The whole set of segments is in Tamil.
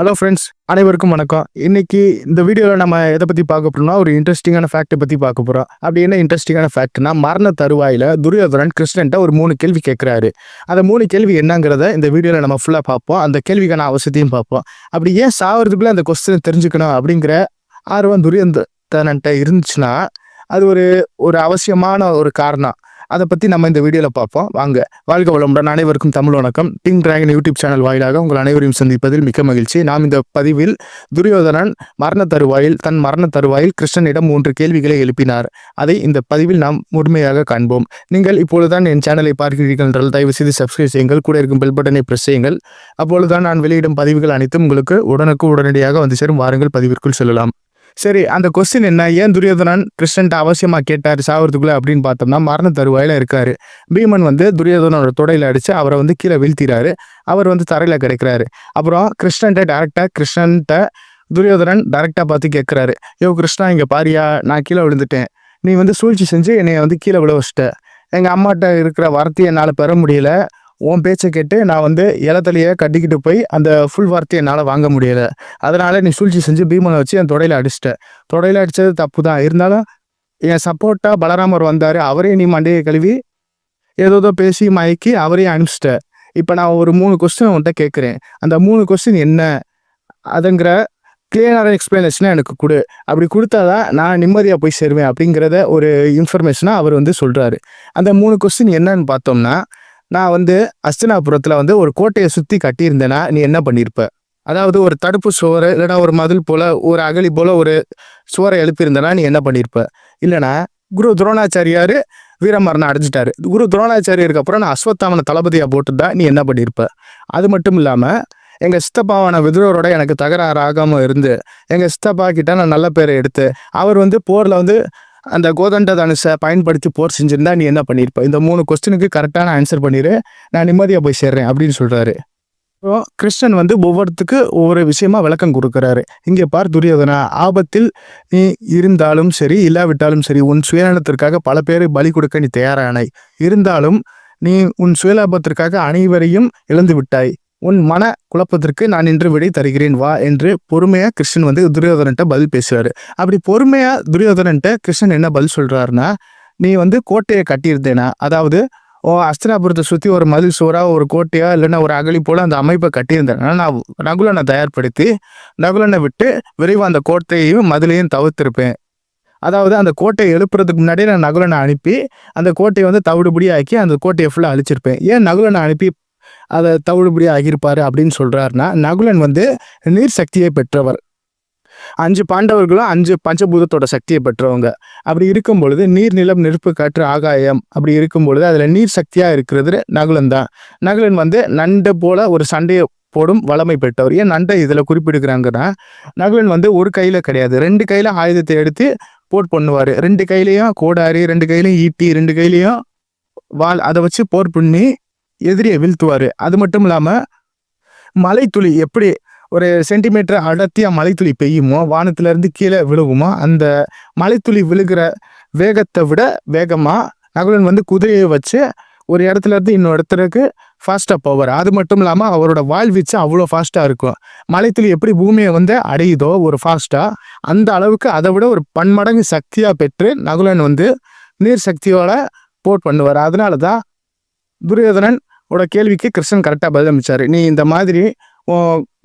ஹலோ ஃப்ரெண்ட்ஸ் அனைவருக்கும் வணக்கம். இன்னைக்கு இந்த வீடியோவில் நம்ம எதை பற்றி பார்க்க போகிறோம்னா ஒரு இன்ட்ரெஸ்டிங்கான ஃபேக்ட்டை பற்றி பார்க்க போகிறோம் அப்படி என்ன இன்ட்ரெஸ்டிங்கான ஃபேக்ட்னா மரண தருவாயில் துரியோதனன் கிருஷ்ணன்ட்ட ஒரு மூணு கேள்வி கேட்குறாரு அந்த மூணு கேள்வி என்னங்கிறத இந்த வீடியோவில் நம்ம ஃபுல்லாக பார்ப்போம். அந்த கேள்விக்கான அவசியத்தையும் பார்ப்போம். அப்படி ஏன் சாவறதுக்குள்ளே அந்த கொஸ்டினை தெரிஞ்சுக்கணும் அப்படிங்கிற ஆர்வம் துரியோதனன்ட்ட இருந்துச்சுன்னா அது ஒரு ஒரு அவசியமான ஒரு காரணம். அதை பற்றி நம்ம இந்த வீடியோவில் பார்ப்போம். வாங்க. வாழ்க வளமுடன். அனைவருக்கும் தமிழ் வணக்கம். டிங் டிராகன் யூடியூப் சேனல் வாயிலாக உங்கள் அனைவரையும் சந்திப்பதில் மிக்க மகிழ்ச்சி. நாம் இந்த பதிவில் துரியோதனன் மரண தருவாயில் தன் மரண தருவாயில் கிருஷ்ணனிடம் மூன்று கேள்விகளை எழுப்பினார். அதை இந்த பதிவில் நாம் முழுமையாக காண்போம். நீங்கள் இப்பொழுதுதான் என் சேனலை பார்க்கிறீர்கள் என்றால் தயவு செய்து சப்ஸ்கிரைப் செய்யுங்கள். கூட இருக்கும் பெல் பட்டனை ப்ரெஸ் செய்யுங்கள். அப்பொழுதுதான் நான் வெளியிடும் பதிவுகள் அனைத்தும் உங்களுக்கு உடனுக்கு உடனடியாக வந்து சேரும் வாருங்கள். பதிவிற்குள் செல்லலாம். சரி அந்த கொஸ்டின் என்ன? ஏன் துரியோதனன் கிருஷ்ணன்ட்ட அவசியமாக கேட்டார்? சாவறதுக்குள்ள அப்படின்னு பார்த்தோம்னா மரண தருவாயில இருக்காரு. பீமன் வந்து துரியோதனோட தொடையில் அடித்து அவரை வந்து கீழே வீழ்த்திறாரு. அவர் வந்து தரையில் கிடைக்கிறாரு. அப்புறம் கிருஷ்ணன்ட்ட டேரெக்டாக கிருஷ்ணன்ட்ட துரியோதனன் டேரெக்டாக பார்த்து கேட்குறாரு யோ கிருஷ்ணா இங்கே பாரியா நான் கீழே விழுந்துட்டேன். நீ வந்து சூழ்ச்சி செஞ்சு என்னை வந்து கீழே விழ வச்சிட்ட. எங்கள் அம்மாட்ட இருக்கிற வார்த்தையை என்னால் பெற முடியல. உன் பேச்சை கேட்டு நான் வந்து இலத்தலையே கட்டிக்கிட்டு போய் அந்த ஃபுல் வார்த்தையை என்னால் வாங்க முடியலை. அதனால் நீ சூழ்ச்சி செஞ்சு பீமனை வச்சு என் தொடையில் அடிச்சிட்ட. தொடையில் அடித்தது தப்பு தான் இருந்தாலும் என் சப்போர்ட்டா பலராமர் வந்தார். அவரையும் நீ மண்டையை கழுவி ஏதோ பேசி மயக்கி அவரையும் அனுப்பிச்சிட்ட. இப்போ நான் ஒரு மூணு கொஸ்டின் உன்கிட்ட கேட்குறேன் அந்த மூணு கொஸ்டின் என்ன? அதுங்கிற கிளியரான எக்ஸ்பிளனேஷனாக எனக்கு கொடு. அப்படி கொடுத்தா தான் நான் நிம்மதியாக போய் சேருவேன் அப்படிங்கிறத ஒரு இன்ஃபர்மேஷனாக அவர் வந்து சொல்கிறாரு அந்த மூணு கொஸ்டின் என்னன்னு பார்த்தோம்னா நான் வந்து அஸ்தினாபுரத்தில் வந்து ஒரு கோட்டையை சுற்றி கட்டியிருந்தேன்னா நீ என்ன பண்ணியிருப்ப? அதாவது ஒரு தடுப்பு சுவர் இல்லைனா ஒரு மதில் போல் ஒரு அகழி போல் ஒரு சுவரை எழுப்பியிருந்தனா நீ என்ன பண்ணியிருப்ப? இல்லைனா குரு துரோணாச்சாரியார் வீரமரணம் அடைஞ்சிட்டாரு. குரு துரோணாச்சாரியருக்கு அப்புறம் நான் அஸ்வத்தாமனை தளபதியாக போட்டுருந்தா நீ என்ன பண்ணியிருப்ப? அது மட்டும் இல்லாமல் எங்கள் சித்தப்பாவான விதுரோட எனக்கு தகராறு ஆகாமல் இருந்து எங்கள் சித்தப்பா கிட்ட நான் நல்ல பேரை எடுத்து அவர் வந்து போரில் வந்து அந்த கோதண்ட தனுஷை பயன்படுத்தி போர் செஞ்சிருந்தா நீ என்ன பண்ணியிருப்ப இந்த மூணு கொஸ்டினுக்கு கரெக்டான ஆன்சர் பண்ணிடு நான் நிம்மதியாக போய் சேர்றேன் அப்படின்னு சொல்கிறாரு இப்போ கிருஷ்ணன் வந்து ஒவ்வொருத்துக்கு ஒவ்வொரு விஷயமா விளக்கம் கொடுக்குறாரு. இங்கே பார் துரியோதனா ஆபத்தில் நீ இருந்தாலும் சரி இல்லாவிட்டாலும் சரி உன் சுயநலத்திற்காக பல பேரை பலி கொடுக்க நீ தயாரானாய். இருந்தாலும் நீ உன் சுயலாபத்திற்காக அனைவரையும் இழந்து விட்டாய். உன் மன குழப்பத்திற்கு நான் இன்று விடை தருகிறேன் வா என்று பொறுமையா கிருஷ்ணன் வந்து துரியோதனன்ட்ட பதில் பேசுவாரு அப்படி பொறுமையா துரியோதனன்ட்ட கிருஷ்ணன் என்ன பதில் சொல்றாருன்னா நீ வந்து கோட்டையை கட்டியிருந்தேனா? அதாவது ஓ அஸ்தினாபுரத்தை சுற்றி ஒரு மதில் சுவரா ஒரு கோட்டையா இல்லைன்னா ஒரு அகழி போல் அந்த அமைப்பை கட்டியிருந்தேன்னா நான் நகுலனை தயார்படுத்தி நகுலனை விட்டு விரைவாக அந்த கோட்டையையும் மதிலையும் தவிர்த்திருப்பேன். அதாவது அந்த கோட்டையை எழுப்புறதுக்கு முன்னாடியே நான் நகுலனை அனுப்பி அந்த கோட்டையை வந்து தவிடுபடி ஆக்கி அந்த கோட்டையை ஃபுல்லாக அழிச்சிருப்பேன். ஏன் நகுலனை அனுப்பி அதை தவிடுபடி ஆகியிருப்பார் அப்படின்னு சொல்கிறாருன்னா நகுலன் வந்து நீர் சக்தியை பெற்றவர். அஞ்சு பாண்டவர்களும் அஞ்சு பஞ்சபூதத்தோட சக்தியை பெற்றவங்க. அப்படி இருக்கும் பொழுது நீர் நிலம் நெருப்பு காற்று ஆகாயம் அப்படி இருக்கும் பொழுது அதில் நீர் சக்தியாக இருக்கிறது நகுலன் தான். நகுலன் வந்து நண்டை போல ஒரு சண்டையை போடும் வளமை பெற்றவர். ஏன் நண்டை இதில் குறிப்பிடுக்கிறாங்கன்னா நகுலன் வந்து ஒரு கையில் கிடையாது. ரெண்டு கையில் ஆயுதத்தை எடுத்து போர் பண்ணுவார். ரெண்டு கையிலையும் கோடாரி ரெண்டு கையிலையும் ஈட்டி ரெண்டு கையிலையும் வால் அதை வச்சு போர் பண்ணி எதிரியை வீழ்த்துவார். அது மட்டும் இல்லாமல் மலைத்துளி எப்படி ஒரு சென்டிமீட்டர் அடர்த்தியாக மலைத்துளி பெய்யுமோ வானத்திலேருந்து கீழே விழுகுமோ அந்த மலைத்துளி விழுகிற வேகத்தை விட வேகமாக நகுலன் வந்து குதிரையை வச்சு ஒரு இடத்துல இருந்து இன்னொரு இடத்துக்கு ஃபாஸ்ட்டாக போவார் அது மட்டும் இல்லாமல் அவரோட வாழ்வீச்சு அவ்வளோ ஃபாஸ்ட்டாக இருக்கும். மலைத்துளி எப்படி பூமியை வந்து அடையுதோ ஒரு ஃபாஸ்ட்டாக அந்த அளவுக்கு அதை விட ஒரு பன்மடங்கு சக்தியாக பெற்று நகுலன் வந்து நீர் சக்தியோட போட் பண்ணுவார். அதனால தான் துரியோதனன் உட கேள்விக்கு கிருஷ்ணன் கரெக்டாக பதில் அமைச்சாரு நீ இந்த மாதிரி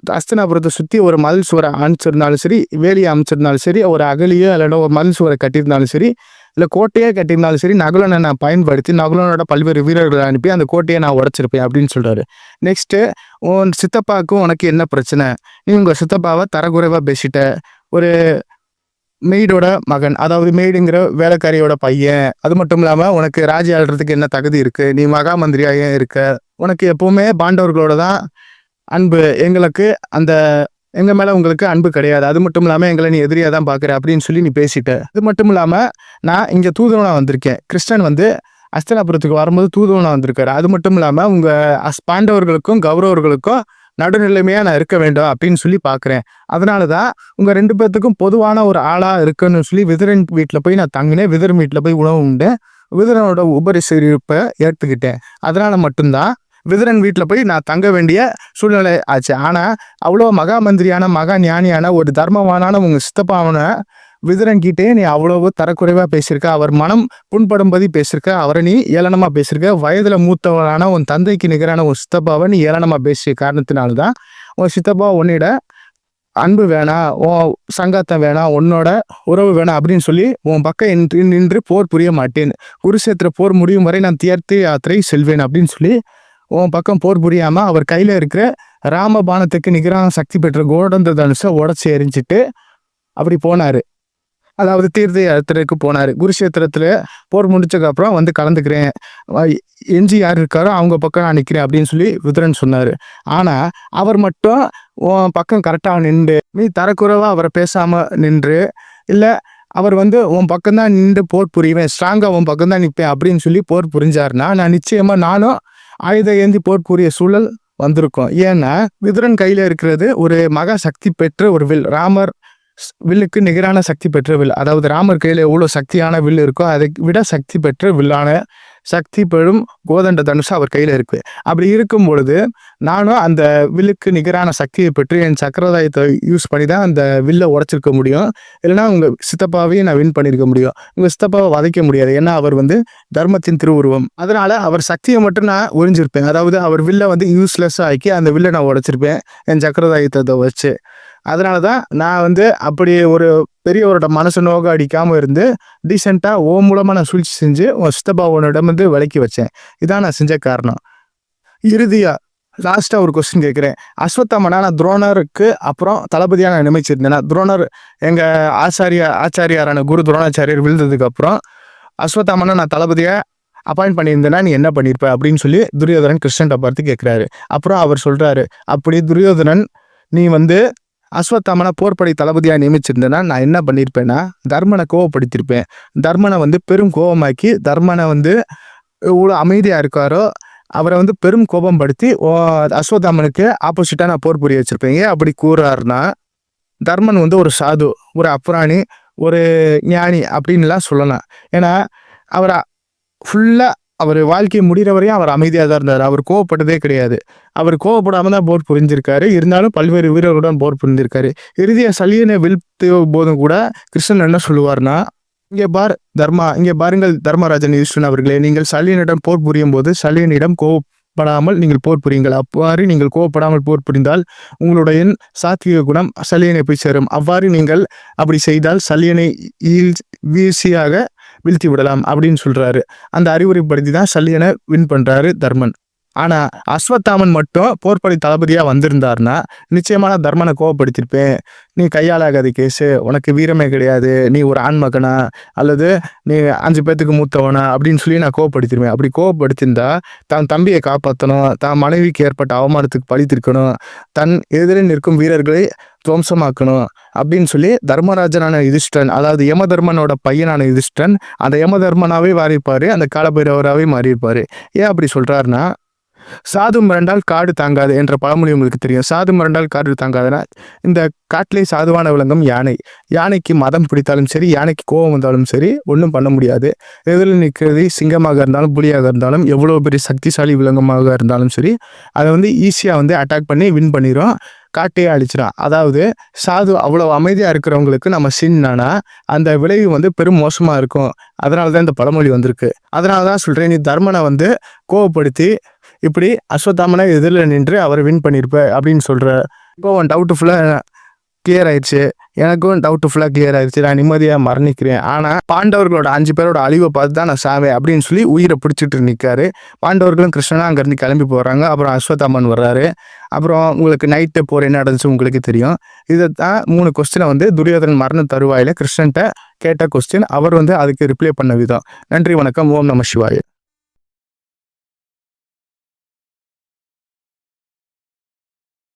அஸ்தனாபுரத்தை சுற்றி ஒரு மதில் சுவரை அமைச்சிருந்தாலும் சரி வேலியை அமைச்சிருந்தாலும் சரி ஒரு அகலியோ இல்லைன்னா ஒரு மதில் சுவரை கட்டியிருந்தாலும் சரி இல்லை கோட்டையே கட்டியிருந்தாலும் சரி நகுலனை நான் பயன்படுத்தி நகுலனோட பல்வேறு வீரர்களை அனுப்பி அந்த கோட்டையை நான் உடச்சிருப்பேன் அப்படின்னு சொல்கிறாரு நெக்ஸ்ட்டு உன் சித்தப்பாவுக்கும் உனக்கு என்ன பிரச்சனை? நீ உங்கள் சித்தப்பாவை தரக்குறைவாக பேசிட்ட. ஒரு மெய்டோட மகன் அதாவது மெய்டுங்கிற வேலைக்காரியோட பையன். அது மட்டும் இல்லாமல் உனக்கு ராஜி ஆள்றதுக்கு என்ன தகுதி இருக்கு? நீ மகா மந்திரியாக இருக்க. உனக்கு எப்பவுமே பாண்டவர்களோட தான் அன்பு. எங்களுக்கு அந்த எங்க மேல உங்களுக்கு அன்பு கிடையாது. அது மட்டும் இல்லாம எங்களை நீ எதிரியா தான் பாக்குற அப்படின்னு சொல்லி நீ பேசிட்ட. அது மட்டும் இல்லாம நான் இங்க தூதுவனா வந்திருக்கேன். கிருஷ்ணன் வந்து அஸ்தனாபுரத்துக்கு வரும்போது தூதுவனா வந்திருக்காரு. அது மட்டும் இல்லாம உங்க பாண்டவர்களுக்கும் கௌரவர்களுக்கும் நடுநிலைமையாக நான் இருக்க வேண்டும் அப்படின்னு சொல்லி பார்க்குறேன். அதனால தான் உங்கள் ரெண்டு பேர்த்துக்கும் பொதுவான ஒரு ஆளாக இருக்குன்னு சொல்லி விதரன் வீட்டில் போய் நான் தங்கினேன். விதரன் வீட்டில் போய் உணவு உண்டு. விதரனோட உபரிசரிப்பை ஏற்றுக்கிட்டேன் அதனால் மட்டும்தான் விதரன் வீட்டில் போய் நான் தங்க வேண்டிய சூழ்நிலை ஆச்சு. ஆனால் அவ்வளோ மகா மந்திரியான மகா ஞானியான ஒரு தர்மவானான உங்கள் சித்தப்பாவனை விதுரன்கிட்டே நீ அவ்வளவு தரக்குறைவாக பேசியிருக்க அவர் மனம் புண்படும்படி பேசியிருக்க அவரை நீ ஏளனமாக பேசியிருக்க வயதில் மூத்தவரான உன் தந்தைக்கு நிகரான உன் சித்தப்பாவை நீ ஏளனமாக பேசிய காரணத்தினால்தான் உன் சித்தப்பா உன்னிட அன்பு வேணாம் உன் சங்காத்தம் வேணாம் உன்னோட உறவு வேணாம் அப்படின்னு சொல்லி உன் பக்கம் நின்று நின்று போர் புரிய மாட்டேன். குருஷேத்திர போர் முடியும் வரை நான் தீர்த்து யாத்திரை செல்வேன் அப்படின்னு சொல்லி உன் பக்கம் போர் புரியாம அவர் கையில இருக்கிற ராமபானத்துக்கு நிகரான சக்தி பெற்ற கோடந்த தனுஷை உடச்சி எரிஞ்சிட்டு அப்படி போனாரு. அதாவது தீர்த்த யாத்திரைக்கு போனார். குருஷேத்திரத்தில் போர் முடிச்சதுக்கப்புறம் வந்து கலந்துக்கிறேன். எஞ்சி யார் இருக்காரோ அவங்க பக்கம் நான் நிற்கிறேன் அப்படின்னு சொல்லி விதுரன் சொன்னார். ஆனால் அவர் மட்டும் உன் பக்கம் கரெக்டாக நின்று நீ தரக்குறைவாக அவரை பேசாமல் நின்று இல்லை அவர் வந்து உன் பக்கம் தான் நின்று போர் புரிவேன் ஸ்ட்ராங்காக உன் பக்கம்தான் நிற்பேன் அப்படின்னு சொல்லி போர் புரிஞ்சாருன்னா நான் நிச்சயமாக நானும் ஆயுத ஏந்தி போர் புரிய சூழல் வந்திருக்கும். ஏன்னா விதுரன் கையில் இருக்கிறது ஒரு மகா சக்தி பெற்ற ஒரு வில் ராமர் வில்லுக்கு நிகரான சக்தி பெற்ற வில். அதாவது ராமர் கையில் எவ்வளோ சக்தியான வில் இருக்கோ அதை விட சக்தி பெற்ற வில்லான சக்தி பெறும் கோதண்ட தனுஷு அவர் கையில் இருக்குது அப்படி இருக்கும் பொழுது நானும் அந்த வில்லுக்கு நிகரான சக்தியை பெற்று என் சக்கரதாயத்தை யூஸ் பண்ணி தான் அந்த வில்லை உடச்சிருக்க முடியும். இல்லைனா உங்கள் சித்தப்பாவையும் நான் வின் பண்ணியிருக்க முடியும். உங்கள் சித்தப்பாவை வதைக்க முடியாது. ஏன்னா அவர் வந்து தர்மத்தின் திருவுருவம். அதனால் அவர் சக்தியை மட்டும் நான் ஒழிஞ்சிருப்பேன். அதாவது அவர் வில்லை வந்து யூஸ்லெஸ்ஸாக ஆக்கி அந்த வில்லை நான் உடச்சிருப்பேன். என் சக்கரதாயத்தை வச்சு. அதனால தான் நான் வந்து அப்படி ஒரு பெரியவரோட மனசு நோக்கம் அடிக்காமல் இருந்து டீசெண்டாக ஓ மூலமாக நான் சூழ்ச்சி செஞ்சு உன் சித்தப்பாவனிடம் வந்து விலக்கி வச்சேன். இதான் நான் செஞ்ச காரணம். இறுதியாக லாஸ்ட்டாக ஒரு கொஸ்டின் கேட்குறேன். அஸ்வத்தாமனா நான் துரோணருக்கு அப்புறம் தளபதியாக நான் நினைச்சிருந்தேன் துரோணர் எங்கள் ஆச்சாரியா ஆச்சாரியாரான குரு துரோணாச்சாரியர் விழுந்ததுக்கு அப்புறம் அஸ்வத்தாமனா நான் தளபதியாக அப்பாயிண்ட் பண்ணியிருந்தேன்னா நீ என்ன பண்ணியிருப்ப? அப்படின்னு சொல்லி துரியோதனன் கிருஷ்ணன் பார்த்து கேட்குறாரு. அப்புறம் அவர் சொல்கிறாரு அப்படி துரியோதனன் நீ வந்து அஸ்வத்தாமனை போர்ப்படை தளபதியாக நியமிச்சிருந்தேன்னா நான் என்ன பண்ணியிருப்பேன்னா தர்மனை கோவப்படுத்தியிருப்பேன் தர்மனை வந்து பெரும் கோபமாக்கி தர்மனை வந்து இவ்வளோ அமைதியாக இருக்காரோ அவரை வந்து பெரும் கோபம் படுத்தி அஸ்வத்தாமனுக்கு ஆப்போசிட்டாக நான் போர் புரிய வச்சுருப்பேங்க ஏன் அப்படி கூறாருன்னா தர்மன் வந்து ஒரு சாது ஒரு அப்புராணி ஒரு ஞானி அப்படின்லாம் சொல்லலாம். ஏன்னா அவரை ஃபுல்லாக அவர் வாழ்க்கை முடிகிற வரையும் அவர் அமைதியாக தான் இருந்தார். அவர் கோவப்பட்டதே கிடையாது. அவர் கோவப்படாமல் தான் போர் புரிஞ்சிருக்காரு. இருந்தாலும் பல்வேறு வீரர்களுடன் போர் புரிஞ்சிருக்காரு இறுதியாக சலியனை வீழ்த்து போதும் கூட கிருஷ்ணன் என்ன சொல்லுவார்னா இங்கே பார் தர்மா இங்கே பாருங்கள் தர்மராஜன் யூஸ்வன் அவர்களே நீங்கள் சலியனிடம் போர் புரியும் போது சலியனிடம் கோவப்படாமல் நீங்கள் போர் புரியுங்கள். அவ்வாறு நீங்கள் கோவப்படாமல் போர் புரிந்தால் உங்களுடைய சாத்விக குணம் சலியனை போய் சேரும். அவ்வாறு நீங்கள் அப்படி செய்தால் சலியனை வீழ்ச்சியாக வீழ்த்தி விடலாம் அப்படின்னு சொல்றாரு. அந்த அறிவுரைப்படுத்தி தான் சல்லியனை வின் பண்றாரு தர்மன். ஆனா அஸ்வத்தாமன் மட்டும் போர்ப்படை தளபதியா வந்திருந்தாருன்னா நிச்சயமான தர்மனை கோவப்படுத்திருப்பேன். நீ கையாளாகாத கேஸு உனக்கு வீரமே கிடையாது நீ ஒரு ஆண்மகனா அல்லது நீ அஞ்சு பேத்துக்கு மூத்தவனா அப்படின்னு சொல்லி நான் கோவப்படுத்திருவேன். அப்படி கோவப்படுத்திருந்தா தன் தம்பியை காப்பாற்றணும் தான் மனைவிக்கு ஏற்பட்ட அவமானத்துக்கு பழித்திருக்கணும் தன் எதிரில் நிற்கும் வீரர்களை துவம்சமாக்கணும் அப்படின்னு சொல்லி தர்மராஜனான யுதிஷ்டன் அதாவது யம தர்மனோட பையனான யுதிஷ்டன் அந்த யம தர்மனாவே மாறியிருப்பாரு அந்த காலபைரவராகவே மாறியிருப்பாரு. ஏன் அப்படி சொல்றாருன்னா சாது மிரண்டால் காடு தாங்காது என்ற பழமொழி உங்களுக்கு தெரியும். சாது மிரண்டால் காடு தாங்காதுன்னா இந்த காட்டிலே சாதுவான விலங்கம் யானை. யானைக்கு மதம் பிடித்தாலும் சரி யானைக்கு கோபம் வந்தாலும் சரி ஒன்றும் பண்ண முடியாது. எதிரில் நிற்கிறது சிங்கமாக இருந்தாலும் புலியாக இருந்தாலும் எவ்வளோ பெரிய சக்திசாலி விலங்கமாக இருந்தாலும் சரி அதை வந்து ஈஸியாக வந்து அட்டாக் பண்ணி வின் பண்ணிடும் காட்டையே அழிச்சிடும் அதாவது சாது அவ்வளோ அமைதியாக இருக்கிறவங்களுக்கு நம்ம சின்னா அந்த விளைவு வந்து பெரும் மோசமாக இருக்கும். அதனால தான் இந்த பழமொழி வந்திருக்கு. அதனால தான் சொல்கிறேன் நீ தர்மனை வந்து கோவப்படுத்தி இப்படி அஸ்வத்தாமனை எதிரில் நின்று அவர் வின் பண்ணியிருப்ப அப்படின்னு சொல்கிற இப்போ அவன் டவுட்டு ஃபுல்லாக கிளியர் ஆயிடுச்சு. எனக்கும் டவுட்டு ஃபுல்லாக கிளியர் ஆயிடுச்சு. நான் நிம்மதியாக மரணிக்கிறேன். ஆனால் பாண்டவர்களோட அஞ்சு பேரோட அழிவை பார்த்து தான் நான் சாவேன் அப்படின்னு சொல்லி உயிரை பிடிச்சிட்டு நிற்காரு பாண்டவர்களும் கிருஷ்ணனா அங்கேருந்து கிளம்பி போகிறாங்க அப்புறம் அஸ்வத்தாமன் வர்றாரு. அப்புறம் உங்களுக்கு நைட்டு போகிற என்ன நடந்துச்சு உங்களுக்கு தெரியும். இதை தான் மூணு கொஸ்டினை வந்து துரியோதனன் மரண தருவாயில் கிருஷ்ணன்ட்ட கேட்ட கொஸ்டின் அவர் வந்து அதுக்கு ரிப்ளை பண்ண விதம். நன்றி வணக்கம். ஓம் நம சிவாய்.